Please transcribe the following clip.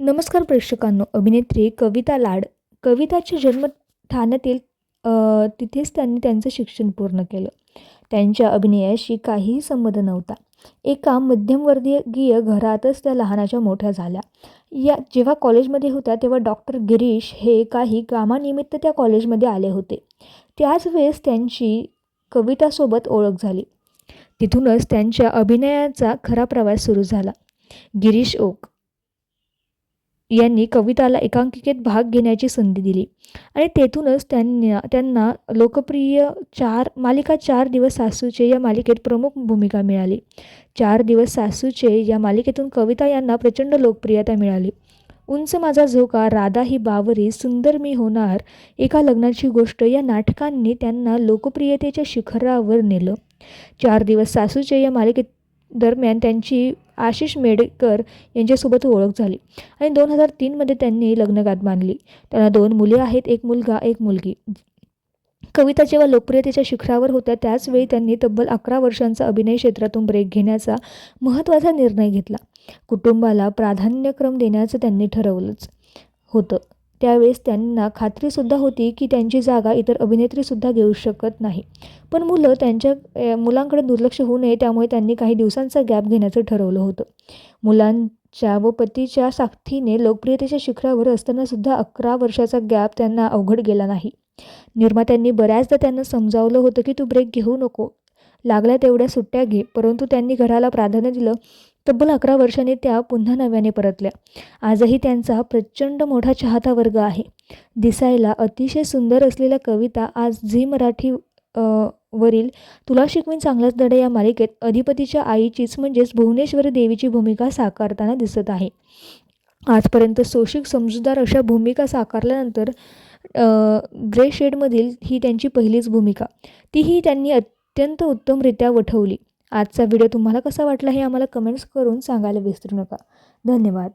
नमस्कार प्रेक्षकांनो अभिनेत्री कविता लाड. कविताच्या जन्म ठाण्यातील तिथेच त्यांनी त्यांचं शिक्षण पूर्ण केलं. त्यांच्या अभिनयाशी काहीही संबंध नव्हता. एका मध्यमवर्गीय घरातच त्या लहानाच्या मोठ्या झाल्या. या जेव्हा कॉलेजमध्ये होत्या तेव्हा डॉक्टर गिरीश हे काही कामानिमित्त त्या कॉलेजमध्ये आले होते. त्याच वेळेस त्यांची कवितासोबत ओळख झाली. तिथूनच त्यांच्या अभिनयाचा खरा प्रवास सुरू झाला. गिरीश ओक यांनी कविताला एकांकिकेत भाग घेण्याची संधी दिली. आणि तेथूनच त्यांना त्यांना लोकप्रिय चार मालिका चार दिवस सासूचे या मालिकेत प्रमुख भूमिका मिळाली. चार दिवस सासूचे या मालिकेतून कविता यांना प्रचंड लोकप्रियता मिळाली. उंच माझा झोका राधा ही बावरी सुंदर मी होणार एका लग्नाची गोष्ट या नाटकांनी त्यांना लोकप्रियतेच्या शिखरावर नेलं. चार दिवस सासूचे या मालिकेत दरम्यान त्यांची आशिष मेडकर यांच्यासोबत ओळख झाली. आणि दोन हजार तीनमध्ये त्यांनी लग्नगाठ बांधली. त्यांना दोन मुले आहेत एक मुलगा एक मुलगी. कविता जेव्हा लोकप्रियतेच्या शिखरावर होत्या त्याचवेळी त्यांनी तब्बल अकरा वर्षांचा अभिनय क्षेत्रातून ब्रेक घेण्याचा महत्त्वाचा निर्णय घेतला. कुटुंबाला प्राधान्यक्रम देण्याचं त्यांनी ठरवलंच होतं. त्यावेळेस त्यांना खात्रीसुद्धा होती की त्यांची जागा इतर अभिनेत्रीसुद्धा घेऊ शकत नाही. पण मुलं त्यांच्या मुलांकडे दुर्लक्ष होऊ नये त्यामुळे त्यांनी काही दिवसांचा गॅप घेण्याचं ठरवलं होतं. मुलांच्या व पतीच्या साथीने लोकप्रियतेच्या शिखरावर असतानासुद्धा अकरा वर्षाचा गॅप त्यांना अवघड गेला नाही. निर्मात्यांनी बऱ्याचदा त्यांना समजावलं होतं की तू ब्रेक घेऊ नको. लागल्या तेवढ्या सुट्ट्या घे. परंतु त्यांनी घराला प्राधान्य दिलं तब्बल अकरा वर्षांनी त्या पुन्हा नव्याने परतल्या. आजही त्यांचा प्रचंड मोठा चाहता वर्ग आहे. दिसायला अतिशय सुंदर असलेल्या कविता आज झी मराठी वरील तुला शिकवीन चांगलाच धडे या मालिकेत अधिपतीच्या आईचीच म्हणजेच भुवनेश्वरी देवीची भूमिका साकारताना दिसत आहे. आजपर्यंत सोशिक समजूतदार अशा भूमिका साकारल्यानंतर ग्रे शेडमधील ही त्यांची पहिलीच भूमिका. तीही त्यांनी अत्यंत उत्तमरित्या वठवली. आजचा व्हिडिओ तुम्हाला कसा वाटला हे आम्हाला कमेंट्स करून सांगायला विसरू नका. धन्यवाद.